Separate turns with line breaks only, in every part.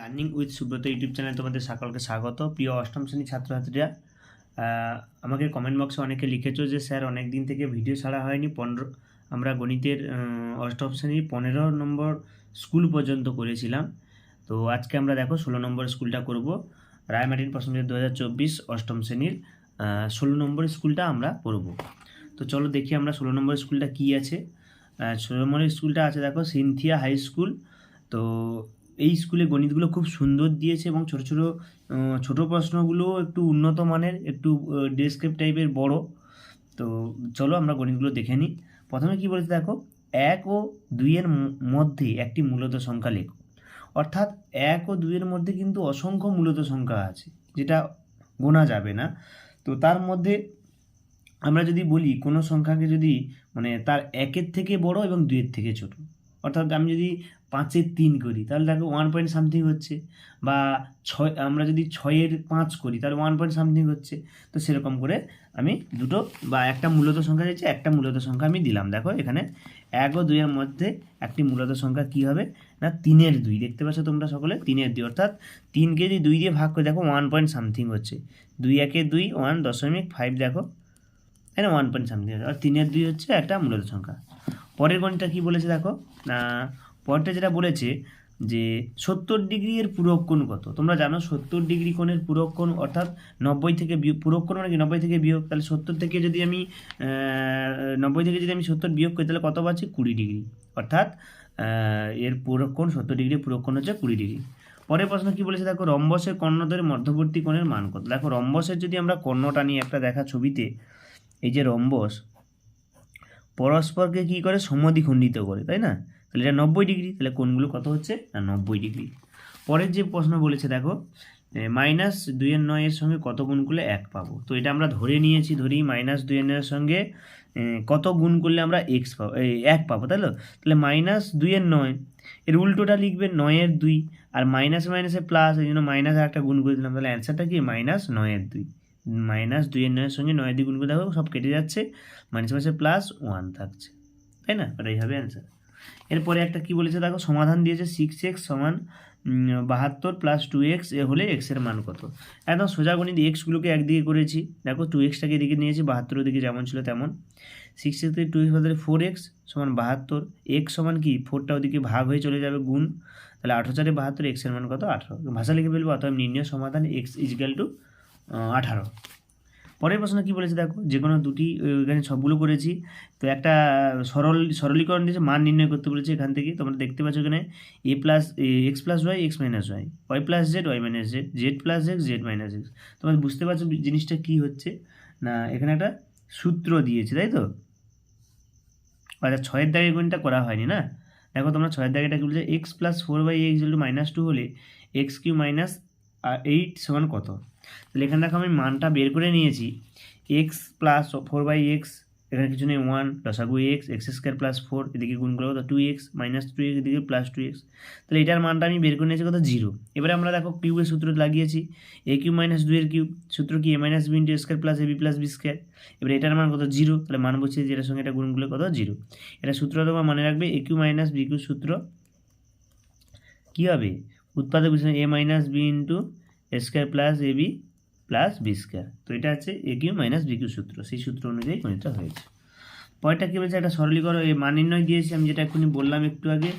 Learning with Subrata YouTube চ্যানেলে তোমাদের সকলকে স্বাগত। প্রিয় অষ্টম শ্রেণির ছাত্রছাত্রীরা আমাকে কমেন্ট বক্সে অনেকে লিখেছো যে, স্যার অনেক দিন থেকে ভিডিও ছাড়া হয়নি। পনেরো, আমরা গণিতের অষ্টম শ্রেণির পনেরো নম্বর স্কুল পর্যন্ত করেছিলাম। তো আজকে আমরা দেখো ষোলো নম্বর স্কুলটা করব। রায়মাটিন পছন্দের দু হাজার চব্বিশ অষ্টম শ্রেণির ষোলো নম্বর স্কুলটা আমরা করব তো চলো দেখি আমরা ষোলো নম্বর স্কুলটা কী আছে। ষোলো নম্বর স্কুলটা আছে দেখো, সিনথিয়া হাই স্কুল। তো এই স্কুলে গণিতগুলো খুব সুন্দর দিয়েছে এবং ছোটো ছোটো ছোটো প্রশ্নগুলো একটু উন্নত মানের, একটু ডেসক্রিপ টাইপের বড়। তো চলো আমরা গণিতগুলো দেখে নিই। প্রথমে কি বলেছে দেখো? এক ও দুইয়ের মধ্যে একটি মূলত সংখ্যা লেখো। অর্থাৎ এক ও দুইয়ের মধ্যে কিন্তু অসংখ্য মূলত সংখ্যা আছে, যেটা গোনা যাবে না। তো তার মধ্যে আমরা যদি বলি কোনো সংখ্যাকে যদি মানে তার একের থেকে বড় এবং দুইয়ের থেকে ছোট অর্থাৎ আমি যদি পাঁচের তিন করি, তাহলে দেখো ওয়ান পয়েন্ট সামথিং হচ্ছে। বা ছয়, আমরা যদি ছয়ের পাঁচ করি, তাহলে ওয়ান পয়েন্ট সামথিং হচ্ছে। তো সেরকম করে আমি দুটো, বা একটা মূলত সংখ্যা দিয়েছি, একটা মূলত সংখ্যা আমি দিলাম। দেখো এখানে এক ও দুইয়ের মধ্যে একটি মূলত সংখ্যা কি হবে? না, তিনের দুই। দেখতে পাচ্ছ তোমরা সকলে? তিনের দুই। অর্থাৎ তিনকে যদি দুই দিয়ে ভাগ করে, দেখো ওয়ান পয়েন্ট সামথিং হচ্ছে। দুই একে দুই ওয়ান দশমিক ফাইভ দেখো। তাই না? ওয়ান পয়েন্ট সামথিং আর তিনের দুই হচ্ছে একটা মূলত সংখ্যা। পরের গণিতটা কি বলেছে দেখো? পরেরটা যেটা বলেছে যে সত্তর ডিগ্রি এর পূরক কোণ কত? তোমরা জানো সত্তর ডিগ্রি কোণের পূরক অর্থাৎ নব্বই থেকে পূরক কোণ মানে কি? নব্বই থেকে বিয়োগ। তাহলে সত্তর থেকে যদি আমি নব্বই থেকে যদি আমি সত্তর বিয়োগ করি, তাহলে কত পাচ্ছি? কুড়ি ডিগ্রি অর্থাৎ এর পূরক কোণ, সত্তর ডিগ্রি পূরক কোণ হচ্ছে কুড়ি ডিগ্রি পরের প্রশ্ন কি বলেছে? দেখো, রম্বসের কর্ণদের মধ্যবর্তী কোণের মান কত? দেখো, রম্বসের যদি আমরা কর্ণটা নিয়ে একটা দেখা ছবিতে, এই যে রম্বস পরস্পরকে কী করে? সমদ্বিখণ্ডিত করে, তাই না? তাহলে এটা নব্বই ডিগ্রি, তাহলে কোনগুলো কত হচ্ছে? না, নব্বই ডিগ্রি। পরের যে প্রশ্ন বলেছে, দেখো মাইনাস দুইয়ের নয়ের সঙ্গে কত গুণ করলে এক পাবো। তো এটা আমরা ধরে নিয়েছি, ধরি মাইনাস দুইয়ের নয়ের সঙ্গে কত গুণ করলে আমরা এক্স পাবো? এক পাবো, তাই তো? তাহলে মাইনাস দুইয়ের নয়, এর উল্টোটা লিখবে নয়ের দুই, আর মাইনাস মাইনাসে প্লাস এই জন্য মাইনাস একটা গুণ করে দিলাম। তাহলে অ্যান্সারটা কি? মাইনাস নয়ের দুই। মাইনাস দুইয়ের নয়ের সঙ্গে নয়ের দুই গুণ করে দেখো, সব কেটে যাচ্ছে। মাইনাস মাইনাসে প্লাস ওয়ান থাকছে। তাই না? ওটাই হবে অ্যান্সার এরপরে একটা কি বলেছে দেখো? সমাধান দিয়েছে সিক্স এক্স সমান বাহাত্তর প্লাস টু এক্স এ হলে এক্সের মান কত? একদম সোজা গণিত এক্সগুলোকে একদিকে করেছি। দেখো টু এক্সটাকে এদিকে নিয়েছি, বাহাত্তরের দিকে যেমন ছিল তেমন। সিক্স এক্স থেকে টু এক্স বদলে ফোর এক্স সমান বাহাত্তর। এক্স সমান কি? ফোরটা ওদিকে ভাগ হয়ে চলে যাবে গুণ। তাহলে আঠারো চারে বাহাত্তর এক্সের মান কত? আঠারো। ভাষা লিখে ফেলব অথবা নির্ণয় সমাধান এক্স ইজিক্যাল টু আঠারো। পরের প্রশ্ন কি বলেছে দেখো? যে কোনো দুটি এখানে সবগুলো করেছি। তো একটা সরল, সরলীকরণ দিয়েছে, মান নির্ণয় করতে বলেছে এখান থেকে। তোমরা দেখতে পাচ্ছ এখানে a plus x plus y x minus y y plus z y minus z z plus x z minus x তোমরা বুঝতে পারছ জিনিসটা কী হচ্ছে? না, এখানে একটা সূত্র দিয়েছে, তাই তো? আচ্ছা ছয়ের দাগে কোনটা করা হয়নি, না? দেখো, তোমরা ছয়ের দাগেটা কি বলছে? X plus four by x minus two হলে এক্স কিউ মাইনাস এইট সমান কত? তাহলে এখানে দেখো আমি মানটা বের করে নিয়েছি। X plus four by x এখানে কিছু নেই ওয়ান লসাগু x x square plus four এদিকে গুণ করে কত? Two x minus two x এদিকে প্লাস টু এক্স তাহলে এটার মানটা আমি বের করে নিয়েছি কত? জিরো এবারে আমরা দেখো কিউবের সূত্র লাগিয়েছি। এ কিউ মাইনাস দুইয়ের কিউব সূত্র কি? A minus b into square plus a b plus b square এবারে এটার মান কত? জিরো তাহলে মান বলছে যেটার সঙ্গে এটা গুণ করলে কত? জিরো এটা সূত্র তোমার মনে রাখবে a cube minus b cube সূত্র কী হবে? উৎপাদক বিষয় a minus b into square plus a b plus b square. তো এটা হচ্ছে a cube minus b cube সূত্র। সেই সূত্র অনুযায়ী গণিতটা হয়েছে। পরেরটা কী বলছে? একটা সরলীকরণ এই মান নির্ণয় দিয়েছি। আমি যেটা এক্ষুনি বললাম একটু আগে,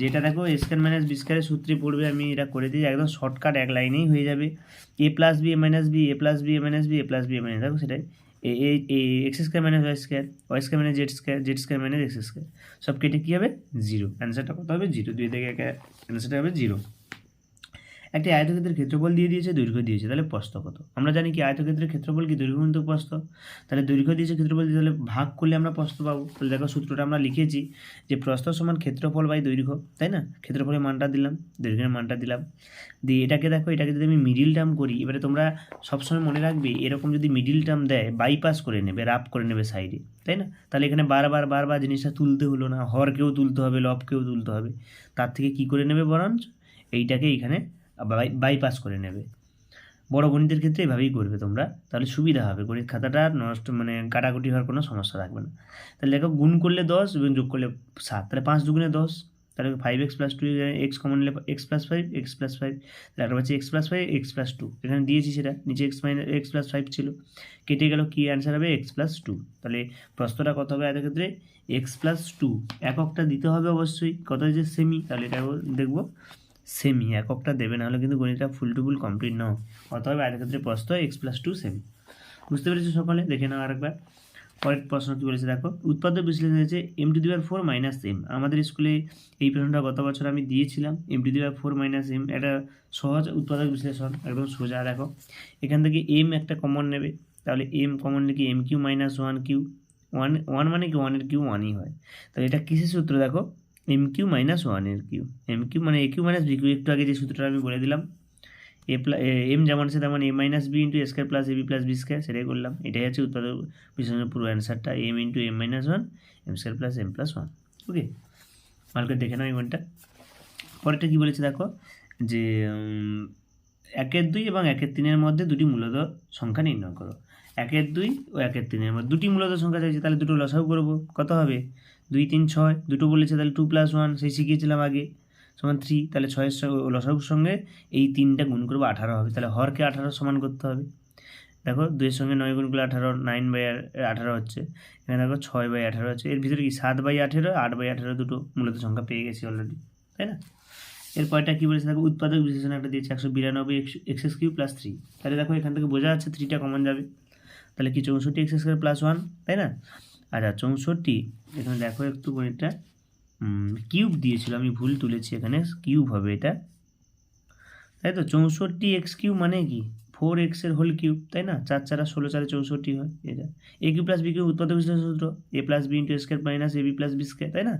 যেটা দেখো স্কোয়ার মাইনাস বি স্কোয়ারের সূত্রে পড়বে। আমি এটা করে দিই, একদম শর্টকাট, এক লাইনেই হয়ে যাবে। A plus b, a minus b, a plus b, a minus b, a plus b, a minus দেখো সেটাই। A a, x square minus y square y square minus z square z square minus x square. সব কেটে কী হবে? Zero. অ্যান্সারটা কত হবে? Zero. দুই থেকে একে অ্যান্সারটা হবে জিরো। একটি আয়তক্ষেত্রের ক্ষেত্রফল দিয়ে দিয়েছে, দৈর্ঘ্য দিয়েছে, তাহলে প্রস্থ কত? আমরা জানি কি আয়তক্ষেত্রের ক্ষেত্রফল কি? দৈর্ঘ্য কিন্তু প্রস্থ। তাহলে দৈর্ঘ্য দিয়েছে ক্ষেত্রফল দিয়ে তাহলে ভাগ করলে আমরা প্রস্থ পাবো। তাহলে দেখো সূত্রটা আমরা লিখেছি যে প্রস্থ সমান ক্ষেত্রফল বাই দৈর্ঘ্য, তাই না? ক্ষেত্রফলের মানটা দিলাম, দৈর্ঘ্যের মানটা দিলাম। দিয়ে এটাকে দেখো, এটাকে যদি আমি মিডিল টার্ম করি, এবারে তোমরা সবসময় মনে রাখবে, এরকম যদি মিডিল টার্ম দেয় বাইপাস করে নেবে রাপ করে নেবে সাইডে তাই না? তাহলে এখানে বারবার বারবার জিনিসটা তুলতে হলো না, হরকেও তুলতে হবে লবকেও তুলতে হবে। তার থেকে কি করে নেবে বরঞ্চ? এইটাকে এইখানে বাইপাস করে নেবে। বড় গণিতের ক্ষেত্রে এভাবেই করবে তোমরা। তাহলে সুবিধা হবে। গণিত খাতাটা নষ্ট মানে কাটাকুটি হওয়ার কোনো সমস্যা থাকবে না। তাহলে দেখো গুণ করলে দশ এবং যোগ করলে সাত। তাহলে পাঁচ দুগুণে দশ। তাহলে five x plus two x common নিলে x plus five x plus five তাহলে একটা পাচ্ছি x plus five x plus two এখানে দিয়েছি সেটা। নিচে x minus x plus five ছিল। কেটে গেল কী অ্যান্সার হবে? এক্স প্লাস টু তাহলে প্রশ্নটা কত হবে এদের ক্ষেত্রে এক্স প্লাস টু এককটা দিতে হবে অবশ্যই। কত যে সেমি তাহলে এটা দেখব। সেমি এককটা দেবে না হলে কিন্তু গণিতটা ফুল টু ফুল কমপ্লিট নাও হবে এদের ক্ষেত্রে প্রশ্ন এক্স প্লাস টু সেমি বুঝতে পেরেছ সকলে? দেখে নাও আরেকবার। পরের প্রশ্ন কী বলেছে দেখো? উৎপাদক বিশ্লেষণ হয়েছে এম টু দিবার ফোর মাইনাস এম আমাদের স্কুলে এই প্রশ্নটা গত বছর আমি দিয়েছিলাম এম টু দিবার ফোর মাইনাস এম এটা সহজ উৎপাদক বিশ্লেষণ, একদম সোজা দেখো। এখান থেকে এম একটা কমন নেবে, তাহলে এম কমন কি m cube minus one cube one one মানে কি? ওয়ানের কিউ ওয়ানই হয়। তাহলে এটা কিসের সূত্র দেখো? এম কিউ মাইনাস ওয়ানের কিউ এম কিউ মানে a cube minus b cube একটু আগে যে সূত্রটা আমি বলে দিলাম এ প্লাস এম যেমন আছে তেমন a minus b into square plus a b plus b square সেটাই করলাম। এটাই হচ্ছে উৎপাদক বিশ্লেষণের পুরো অ্যান্সারটা m into m minus one m square plus m plus one okay ভালো করে দেখে নাও এই ঘণ্টা পরেরটা কী বলেছে দেখো? যে একের দুই এবং একের তিনের মধ্যে দুটি মূলত সংখ্যা নির্ণয় করো। একের দুই ও একের তিনের মধ্যে দুটি মূলত সংখ্যা চাইছে, তাহলে দুটো লসাগু করব। কত হবে? দুই তিন ছয়, দুটো বলেছে তাহলে টু প্লাস ওয়ান সেই শিখিয়েছিলাম আগে। সমান থ্রি তাহলে ছয়ের সঙ্গে লসাগুর সঙ্গে এই তিনটা গুণ করব আঠারো হবে। তাহলে হরকে আঠারো সমান করতে হবে। দেখো, দুইয়ের সঙ্গে নয় গুণ করলে আঠারো নাইন বাই আঠারো হচ্ছে। এখানে দেখো ছয় বাই আঠারো হচ্ছে। এর ভিতরে কি সাত বাই আঠেরো, আট বাই আঠারো দুটো মূলত সংখ্যা পেয়ে গেছি অলরেডি তাই না? এরপরটা কী বলেছে? দেখো, উৎপাদক বিশ্লেষণ একটা দিয়েছে, একশো বিরানব্বই x x cube plus three তাহলে দেখো, এখান থেকে বোঝা যাচ্ছে থ্রিটা কমন যাবে। তাহলে কি চৌষট্টি এক্স স্কোয়ার প্লাস ওয়ান তাই না? আচ্ছা চৌষট্টি, এখানে দেখো একটু গণিতটা কিউব দিয়েছিল, আমি ভুল তুলেছি এখানে কিউব হবে এটা। তাই তো, চৌষট্টি এক্স কিউব মানে কি? ফোর এক্সের হোল কিউব তাই না? চার চারা ষোলো চারে চৌষট্টি হয় এটা a cube plus b cube উৎপাদক বিশ্লেষণ সূত্র a plus b into square minus a b plus b square তাই না?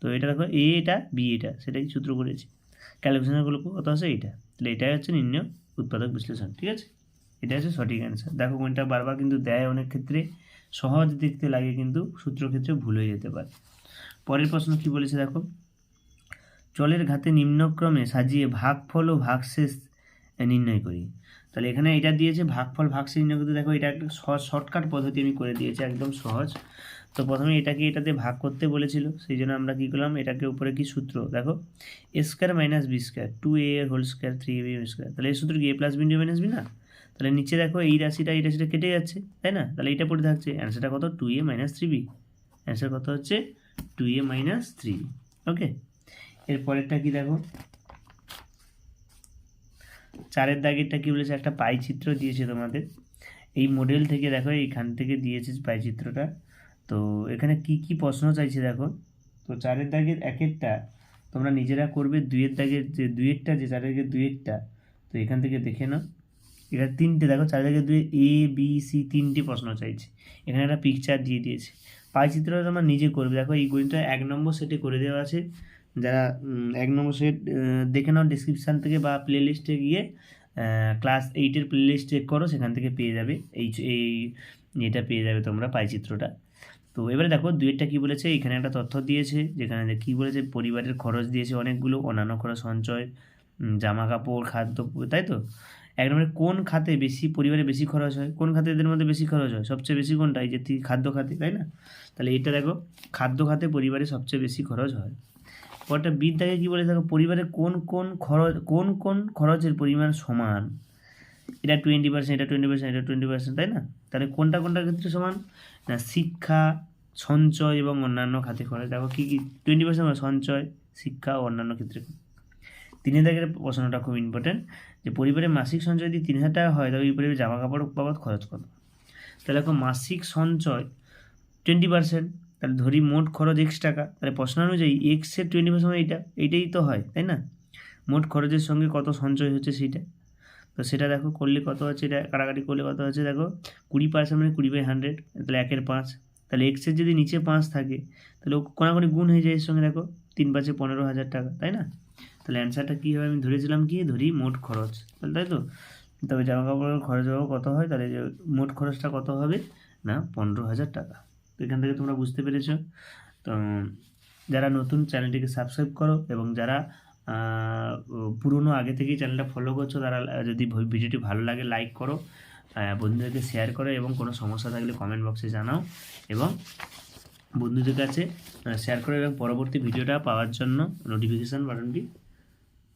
তো এটা দেখো এ এটা বি এটা, সেটাই সূত্র করেছি। ক্যালকুলেশনগুলো কত আছে? এইটা। তাহলে এটাই হচ্ছে নির্ণয় উৎপাদক বিশ্লেষণ, ঠিক আছে? এটা হচ্ছে সঠিক অ্যান্সার দেখো কোনটা বারবার কিন্তু দেয় অনেক ক্ষেত্রে। সহজ দেখতে লাগে কিন্তু সূত্র ক্ষেত্রে ভুল হয়ে যেতে পারে। পরের প্রশ্ন কি বলেছে দেখো? জলের ঘাতে নিম্নক্রমে সাজিয়ে ভাগফল ও ভাগশেষ নির্ণয় করি। তাহলে এখানে এটা দিয়েছে ভাগফল, ভাগশেষ নির্ণয় করতে দেখো এটা একটা শর্টকাট পদ্ধতি আমি করে দিয়েছি, একদম সহজ। তো প্রথমে এটাকে এটাতে ভাগ করতে বলেছিল, সেই জন্য আমরা কী করলাম? এটাকে উপরে কি সূত্র? দেখো a square minus b square two a whole square three a b square তাহলে এই সূত্র কি a plus b minus b না? তাহলে নিচে দেখো এই রাশিটা এই রাশিটা কেটে যাচ্ছে, তাই না? তাহলে এটা পড়ে থাকছে অ্যান্সারটা কত? Two a minus three b answer কত হচ্ছে? Two a minus three b okay এর পরেরটা কি দেখো? চারের দাগেরটা কি বলেছে? একটা পাই চিত্র দিয়েছে তোমাদের। এই মডেল থেকে দেখো, এইখান থেকে দিয়েছে পাই চিত্রটা তো এখানে কি কি প্রশ্ন চাইছে দেখো? তো চারের দাগের একেরটা তোমরা নিজেরা করবে, দুইয়ের দাগের যে, দুইয়েরটা যে, চারের দাগের দুইয়েরটা, তো এখান থেকে দেখে নাও। এটা তিনটে, দেখো চারিদিকে দুই এ বি সি তিনটে প্রশ্ন চাইছে। এখানে একটা পিকচার দিয়ে দিয়েছে। পাই চিত্রটা তোমরা নিজে করবে। দেখো, এই গণিতটা এক নম্বর সেটে করে দেওয়া আছে। যারা এক নম্বর সেট দেখে নাও ডিসক্রিপশান থেকে বা প্লে লিস্টে গিয়ে ক্লাস এইটের প্লে লিস্ট চেক করো, সেখান থেকে পেয়ে যাবে। এই এই এটা পেয়ে যাবে তোমরা পাই চিত্রটা তো এবারে দেখো দুইটা কী বলেছে? এখানে একটা তথ্য দিয়েছে, যেখানে কি বলেছে? পরিবারের খরচ দিয়েছে অনেকগুলো, অন্যান্য খরচ সঞ্চয় জামা কাপড় খাদ্য, তাই তো? এক নম্বরে কোন খাতে বেশি পরিবারে বেশি খরচ হয়? কোন খাতে এদের মধ্যে বেশি খরচ হয়? সবচেয়ে বেশি কোনটা? এই যে খাদ্য খাতে, তাই না? তাহলে এটা দেখো, খাদ্য খাতে পরিবারে সবচেয়ে বেশি খরচ হয়। পরটা বিদ্যাকে কি বলে? দেখো, পরিবারে কোন কোন খরচ, কোন কোন খরচের পরিমাণ সমান? এটা টোয়েন্টি পার্সেন্ট এটা টোয়েন্টি পার্সেন্ট এটা টোয়েন্টি পার্সেন্ট তাই না? তাহলে কোনটা, কোনটার ক্ষেত্রে সমান? না, শিক্ষা, সঞ্চয় এবং অন্যান্য খাতে খরচ। দেখো কী কী? টোয়েন্টি পার্সেন্ট সঞ্চয়, শিক্ষা ও অন্যান্য ক্ষেত্রে। তিন হাজারের প্রশ্নটা খুব ইম্পর্টেন্ট যে পরিবারের মাসিক সঞ্চয় যদি তিন হাজার টাকা হয় তবে এই পরিবারে জামা কাপড় বাবদ খরচ কত? তাহলে দেখো মাসিক সঞ্চয় টোয়েন্টি পার্সেন্ট তাহলে ধরি মোট খরচ এক্স টাকা, তাহলে প্রশ্ন অনুযায়ী এক্সের টোয়েন্টি পার্সেন্ট এইটা, এইটাই তো হয়, তাই না? মোট খরচের সঙ্গে কত সঞ্চয় হচ্ছে সেইটা তো সেটা দেখো, করলে কত হচ্ছে এটা, কাটাকাটি করলে কত হচ্ছে দেখো, কুড়ি পার্সেন্ট মানে কুড়ি বাই হান্ড্রেড তাহলে একের পাঁচ, তাহলে এক্সের যদি নিচে পাঁচ থাকে, তাহলে কোনাকুনি গুণ হয়ে যায় এর সঙ্গে দেখো, তিন পাঁচে পনেরো হাজার টাকা, তাই না? তাহলে অ্যান্সারটা কী হবে আমি ধরেছিলাম কি? ধরি মোট খরচ। তাহলে তাই তো? তবে জামা কাপড়ের খরচ হবে কত হয়? তাহলে মোট খরচটা কত হবে? না, পনেরো হাজার টাকা। তো এখান থেকে তোমরা বুঝতে পেরেছ। তো যারা নতুন চ্যানেলটিকে সাবস্ক্রাইব করো এবং যারা পুরনো আগে থেকেই চ্যানেলটা ফলো করছ, তারা যদি ভিডিওটি ভালো লাগে লাইক করো বন্ধুদেরকে শেয়ার করো এবং কোনো সমস্যা থাকলে কমেন্ট বক্সে জানাও এবং বন্ধুদের কাছে শেয়ার করো এবং পরবর্তী ভিডিওটা পাওয়ার জন্য নোটিফিকেশান বাটনটি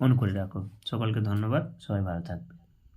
অন করে রাখো। সকলকে ধন্যবাদ। সবাই ভালো থাকবে